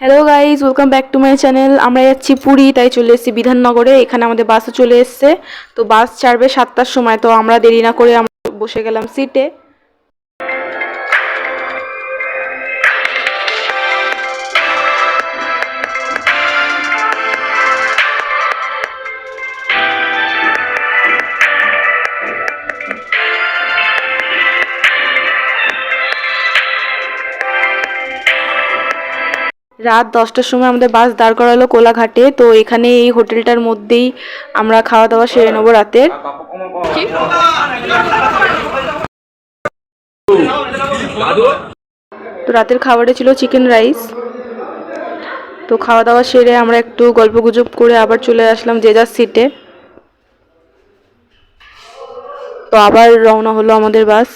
Hello guys welcome back to my channel আমরা যাচ্ছি পুরী, তাই চলে এসেছি বিধাননগরে। এখানে আমাদের বাসও চলে এসছে। তো বাস ছাড়বে সাতটার সময়, তো আমরা দেরি না করে আমরা বসে গেলাম সিটে রাত দশটার সময় আমাদের বাস দাঁড় করালো কোলাঘাটে, তো এখানে এই হোটেলটার মধ্যেই আমরা খাওয়া দাওয়া সেরে নেব রাতের। তো রাতের খাবারে ছিল চিকেন রাইস। তো খাওয়া দাওয়া সেরে আমরা একটু গল্প গুজব করে আবার চলে আসলাম যে যার সিটে। তো আবার রওনা হলো আমাদের বাস।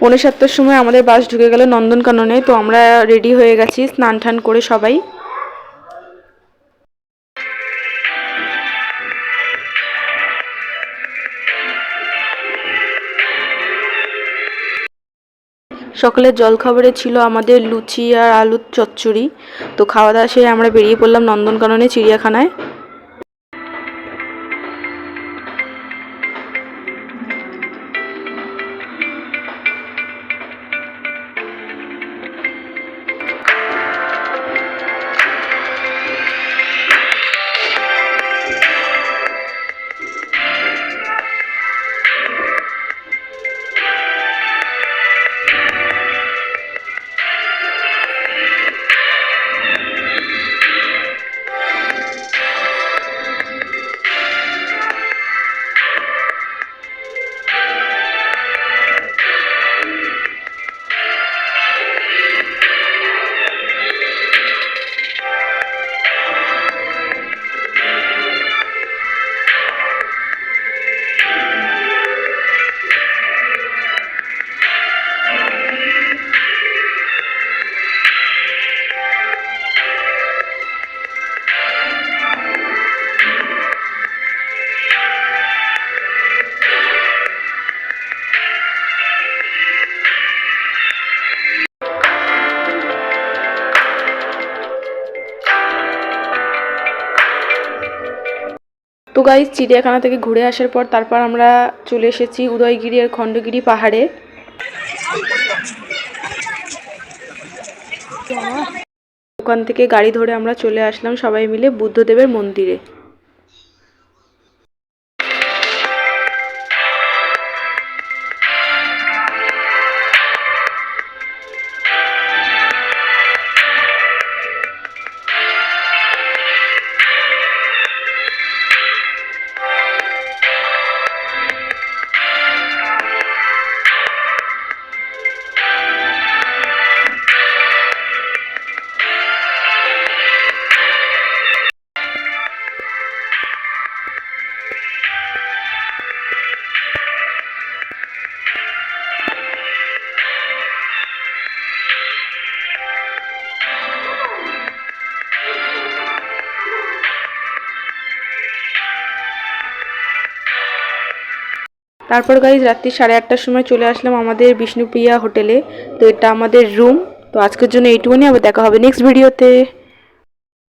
পৌনে সাতটার সময় আমাদের বাস ঢুকে গেল নন্দনকাননে, তো আমরা রেডি হয়ে গেছি স্নান টান করে সবাই। সকালের জলখাবারে ছিল আমাদের লুচি আর আলুর চচ্চড়ি, তো খাওয়া দাওয়া সেরে আমরা বেরিয়ে পড়লাম নন্দনকাননে, চিড়িয়াখানায়। তো গাইজ চিড়িয়াখানা থেকে ঘুরে আসার পর তারপর আমরা চলে এসেছি উদয়গিরি আর খণ্ডগিরি পাহাড়ে। ওখান থেকে গাড়ি ধরে আমরা চলে আসলাম সবাই মিলে বুদ্ধদেবের মন্দিরে। তারপর গাইজ রাত্রি সাড়ে আটটার সময় চলে আসলাম আমাদের বিষ্ণুপ্রিয়া হোটেলে। তো এটা আমাদের রুম তো আজকের জন্য এইটুকুনি, আবার দেখা হবে নেক্সট ভিডিওতে